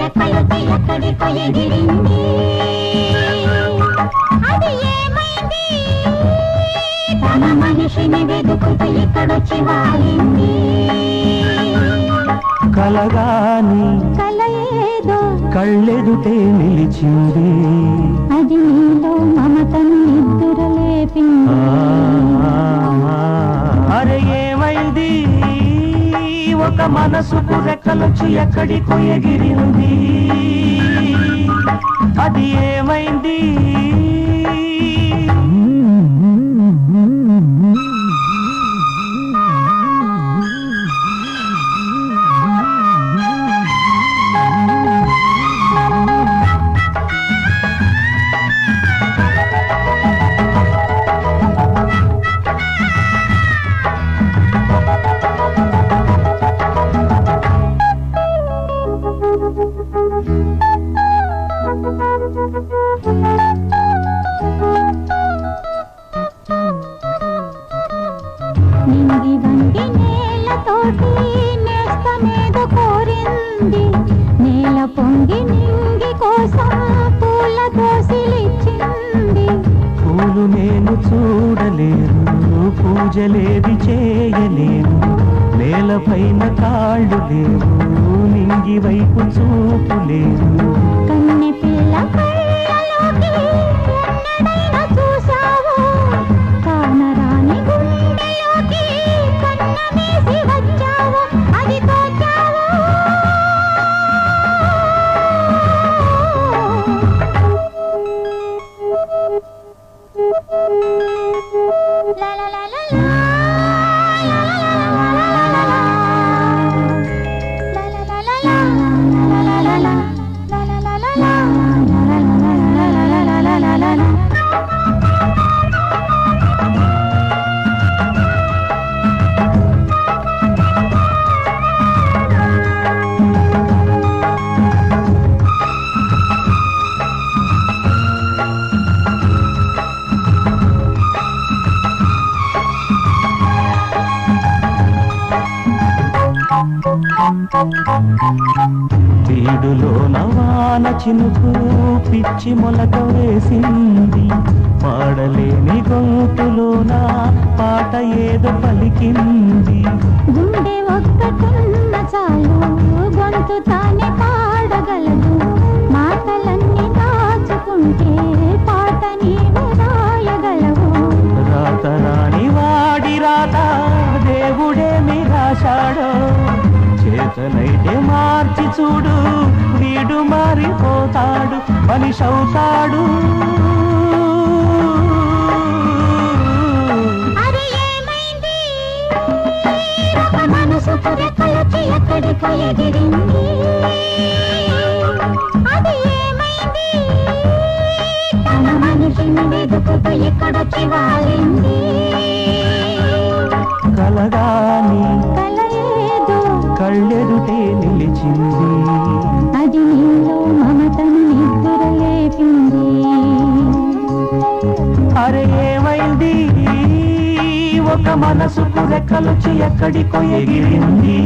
రెక్కలొచ్చి ఎక్కడికో ఎగిరింది అది ఏమైంది? తన మనిషిని వెతుకుతూ ఇక్కడొచ్చి వాలింది. కలగాని కల ఏదో కళ్ళెదుటే నిలిచింది. అది నీలో మమతను నిద్దురలేపింది. ఒక మనసుకు రెక్కలొచ్చు ఎక్కడికో ఎగిరింది అది ఏమైంది? నింగి నేలతోటి నేస్తమేద కోరింది. నేల పొంగి నింగి కోసం పూల దోసిలిచ్చింది. పూలు నేను చూడలేను పూజలేవి చేయలేను. నేలపైన కాళ్ళు లేవు నింగి వైపు చూపు తీడులో నవాన చినుకు పిచ్చి మొలక వేసింది. పాడలేని గొంతులోన పాట ఏదో పలికింది. గుండె ఒక్కటున్న చాలు గొంతు చేతనైతే మార్చి చూడు వీడు మారిపోతాడు మనిషి అవుతాడు. ఎక్కడికో ఎగిరింది. అది ఏమైంది? తన మనిషిని వెతుకుతూ ఇక్కడొచ్చి వాలింది కలగాని మరి ఏమైంది? ఒక మనసుకు రెక్కలొచ్చి ఎక్కడికో ఎగిరింది.